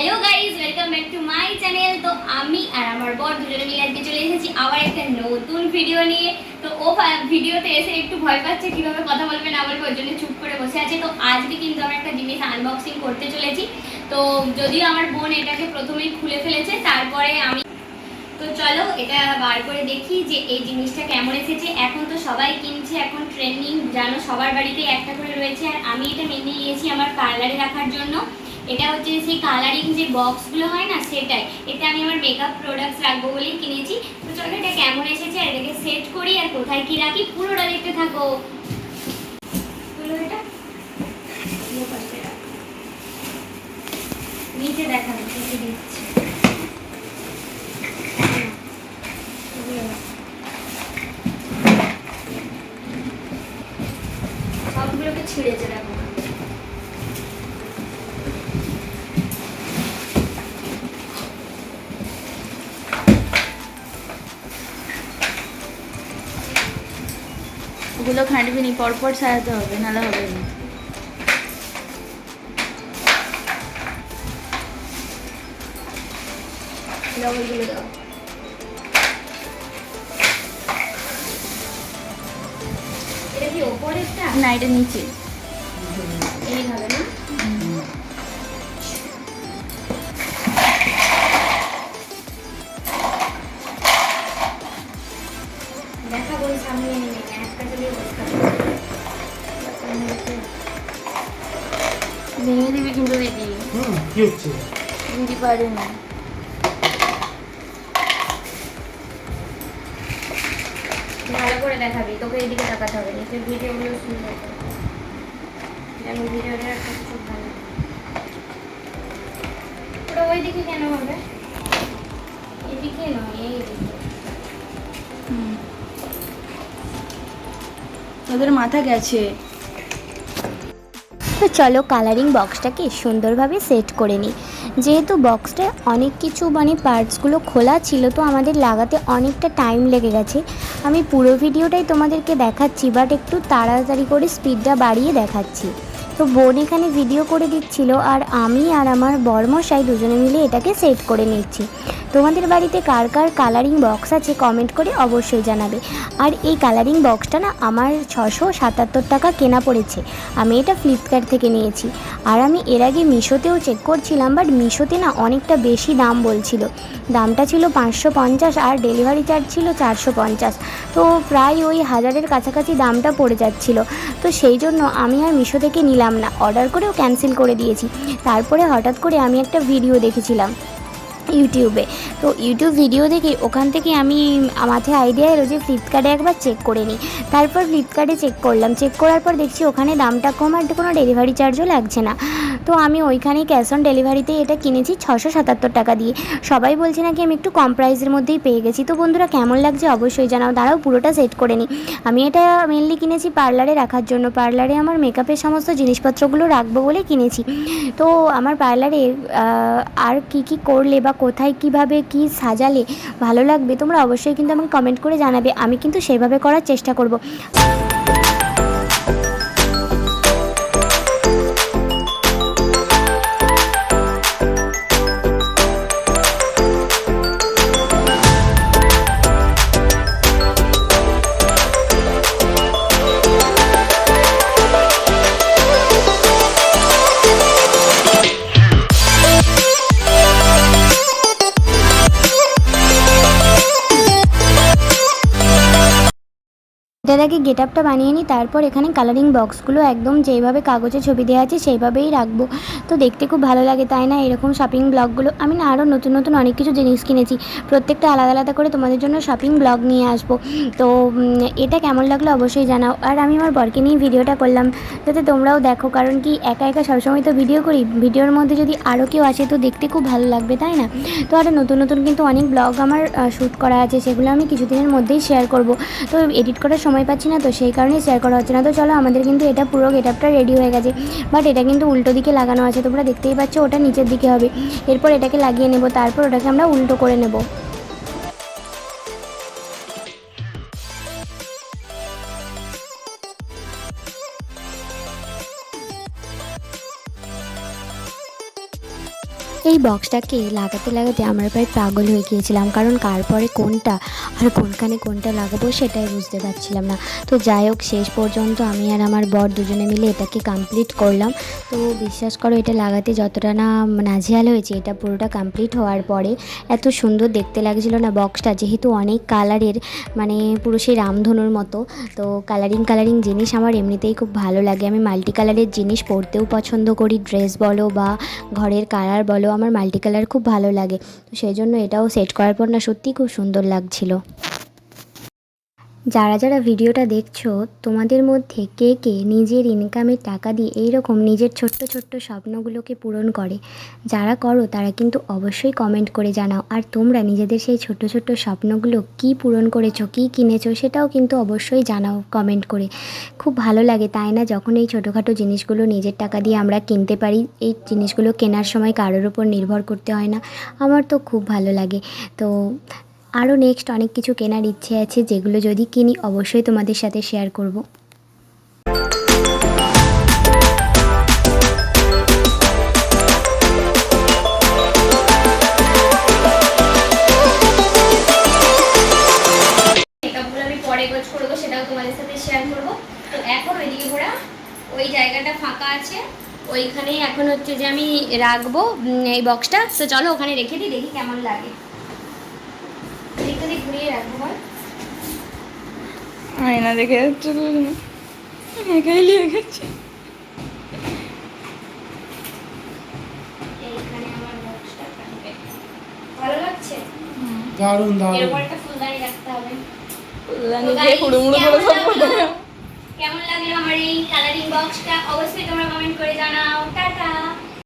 Hello guys welcome back to my channel তো আমি আর আমার বর দুজনে মিলে আজকে চলে এসেছি আবার একটা নতুন ভিডিও নিয়ে। তো ও ভিডিওতে এসে একটু ভয় পাচ্ছে কীভাবে কথা বলবে না বলবে ওর জন্য চুপ করে বসে আছে। তো আজকে কিন্তু আমরা একটা জিনিস আনবক্সিং করতে চলেছি। তো যদিও আমার বোন এটাকে প্রথমেই খুলে ফেলেছে, তারপরে আমি তো চলো এটা বার করে দেখি যে এই জিনিসটা কেমন এসেছে। এখন তো সবাই কিনছে, এখন ট্রেন্ডিং জানো সবার বাড়িতে একটা করে রয়েছে। আর আমি এটা মেনে নিয়েছি আমার পার্লারে রাখার জন্য। এটা হচ্ছে সেই কালারিং যে বক্সগুলো হয় না সেটাই। এটা আমি আমার মেকআপ প্রোডাক্টস রাখব বলেই কিনেছি। তো চলো এটা কেমন এসেছে আর এটাকে সেট করি আর কোথায় কী রাখি? পুরোটা দেখতে থাকো। এটা। নিচে দেখানো, নিচে দিচ্ছি। সবগুলোকে ছিঁড়েছে, দেখো। ওগুলো খাঁটবি নি পরপর সাজাতে হবে নাহলে হবে না। লবণগুলো দাও। এটা কি ওপরেরটা? না এটা নিচে। এইভাবে না? কি হচ্ছে? দিদি পারে না। ভালো করে দেখাবি তোকে এদিকে তাকাতে হবে নিচের ভিডিওগুলো সুন্দর। যেমন ভিডিওটা একটা খুব ভালো। ওটা ওই দিকে কেন হবে? এদিকে নয় এই দিকে। তোদের মাথা গেছে। তো চলো কালারিং বক্সটাকে সুন্দরভাবে সেট করে নিই। যেহেতু বক্সটা অনেক কিছু মানে পার্টসগুলো খোলা ছিল, তো আমাদের লাগাতে অনেকটা টাইম লেগে গেছে। আমি পুরো ভিডিওটাই তোমাদেরকে দেখাচ্ছি বাট একটু তাড়াতাড়ি করে স্পিডটা বাড়িয়ে দেখাচ্ছি। তো বোন এখানে ভিডিও করে দিচ্ছিল আর আমি আর আমার বর্মশাই দুজনে মিলে এটাকে সেট করে নিচ্ছি। তোমাদের বাড়িতে কার কার কালারিং বক্স আছে কমেন্ট করে অবশ্যই জানাবে। আর এই কালারিং বক্সটা না আমার ছশো সাতাত্তর টাকা কেনা পড়েছে। আমি এটা ফ্লিপকার্ট থেকে নিয়েছি। আর আমি এর আগে মিশোতেও চেক করছিলাম বাট মিশোতে না অনেকটা বেশি দাম বলছিল। দামটা ছিল পাঁচশো পঞ্চাশ আর ডেলিভারি চার্জ ছিল চারশো পঞ্চাশ। তো প্রায় ওই হাজারের কাছাকাছি দামটা পড়ে যাচ্ছিল। তো সেই জন্য আমি আর মিশো থেকে নিলাম। না। অর্ডার করেও ক্যান্সেল করে দিয়েছি। তারপরে হঠাৎ করে আমি একটা ভিডিও দেখেছিলাম ইউটিউবে। তো ইউটিউব ভিডিও দেখে ওখান থেকে আমি মাথায় আইডিয়া এলো যে ফ্লিপকার্টে একবার চেক করে নিই। তারপর ফ্লিপকার্টে চেক করলাম। চেক করার পর দেখছি ওখানে দামটা কম আর কোনো ডেলিভারি চার্জও লাগছে না। তো আমি ওইখানেই ক্যাশ অন ডেলিভারিতে এটা কিনেছি ছশো সাতাত্তর টাকা দিয়ে। সবাই বলছে নাকি আমি একটু কম প্রাইসের মধ্যেই পেয়ে গেছি। তো বন্ধুরা, কেমন লাগছে অবশ্যই জানাও। দাঁড়াও, পুরোটা সেট করে নিই আমি এটা মেনলি কিনেছি পার্লারে রাখার জন্য। পার্লারে আমার মেকআপের সমস্ত জিনিসপত্রগুলো রাখব বলে কিনেছি। তো আমার পার্লারে আর কি কি করলে বা কোথায় কীভাবে কি সাজালে ভালো লাগবে তোমরা অবশ্যই কিন্তু আমাকে কমেন্ট করে জানাবে। আমি কিন্তু সেভাবে করার চেষ্টা করব। এটার আগে গেট আপটা বানিয়ে নিই তারপর এখানে কালারিং বক্সগুলো একদম যেইভাবে কাগজে ছবি দেওয়া আছে সেইভাবেই রাখব। তো দেখতে খুব ভালো লাগে, তাই না? এরকম শপিং ব্লগগুলো আমি না আরও নতুন নতুন অনেক কিছু জিনিস কিনেছি। প্রত্যেকটা আলাদা আলাদা করে তোমাদের জন্য শপিং ব্লগ নিয়ে আসব। তো এটা কেমন লাগল অবশ্যই জানাও। আর আমি আমার বরকে নিয়ে ভিডিওটা করলাম, যাতে তোমরাও দেখো, কারণ কি একা একা সবসময় তো ভিডিও করি। ভিডিওর মধ্যে যদি আরও কেউ আসে, তো দেখতে খুব ভালো লাগবে, তাই না? তো আরও নতুন নতুন কিন্তু অনেক ব্লগ আমার শ্যুট করা আছে, সেগুলো আমি কিছুদিনের মধ্যেই শেয়ার করব। তো এডিট করার সময় পাচ্ছি না তো, সেই কারণেই শেয়ার করা হচ্ছে না। তো চলো, আমাদের কিন্তু এটা পুরো গেটআপটা রেডি হয়ে গেছে। বাট এটা কিন্তু উল্টো দিকে লাগানো আছে, তোমরা দেখতেই পাচ্ছ, ওটা নিচের দিকে হবে। এরপর এটাকে লাগিয়ে নেব, তারপর ওটাকে আমরা উল্টো করে নেব। এই বক্সটাকে লাগাতে লাগাতে আমরা প্রায় পাগল হয়ে গিয়েছিলাম, কারণ কার পরে কোনটা আর কোনখানে কোনটা লাগাবো সেটাই বুঝতে পারছিলাম না। তো যাই হোক, শেষ পর্যন্ত আমি আর আমার বর দুজনে মিলে এটাকে কমপ্লিট করলাম। তো বিশ্বাস করো, এটা লাগাতে যতটা না নাঝিয়াল হয়েছে, এটা পুরোটা কমপ্লিট হওয়ার পরে এত সুন্দর দেখতে লাগছিল না বক্সটা যেহেতু অনেক কালারের মানে পুরো সেই রামধনুর মতো। তো কালারিং কালারিং জিনিস আমার এমনিতেই খুব ভালো লাগে। আমি মাল্টি কালারের জিনিস পরতেও পছন্দ করি ড্রেস বলো বা ঘরের কালার বলো আমার মাল্টি কালার খুব ভালো লাগে। তো সেই জন্য এটাও সেট করার পর না সত্যিই খুব সুন্দর লাগছিল। যারা যারা ভিডিওটা দেখছ, তোমাদের মধ্যে কে কে নিজের ইনকামের টাকা দিয়ে এইরকম নিজের ছোট্ট ছোট্ট স্বপ্নগুলোকে পূরণ করে, যারা করো তারা কিন্তু অবশ্যই কমেন্ট করে জানাও। আর তোমরা নিজেদের সেই ছোট্ট ছোট্ট স্বপ্নগুলো কি পূরণ করেছ, কি কিনেছো সেটাও কিন্তু অবশ্যই জানাও কমেন্ট করে। খুব ভালো লাগে, তাই না? যখন এই ছোটোখাটো জিনিসগুলো নিজের টাকা দিয়ে আমরা কিনতে পারি, এই জিনিসগুলো কেনার সময় কারোর উপর নির্ভর করতে হয় না। আমার তো খুব ভালো লাগে। তো আরও নেক্সট অনেক কিছু কেনার ইচ্ছে আছে যেগুলো যদি কিনি অবশ্যই তোমাদের সাথে শেয়ার করব। ফাঁকা আছে, ওইখানেই এখন হচ্ছে যে আমি রাখব এই বক্সটা তো চলো ওখানে রেখে দিই, দেখি কেমন লাগে। ঘুরিয়ে রাখব আয়না দেখে যাচ্ছে একাই লেগেছে এইখানে আমার বক্সটা থাকবে ভালো লাগছে? দারুণ এর দারুণ। উপর একটা ফুলদানি রাখতে হবে। নিজে হুড়ুমুড়ু করে সব কেমন কেমন লাগল আমার এই কালারিং বক্সটা অবশ্যই তোমরা কমেন্ট করে জানাও। টাটা!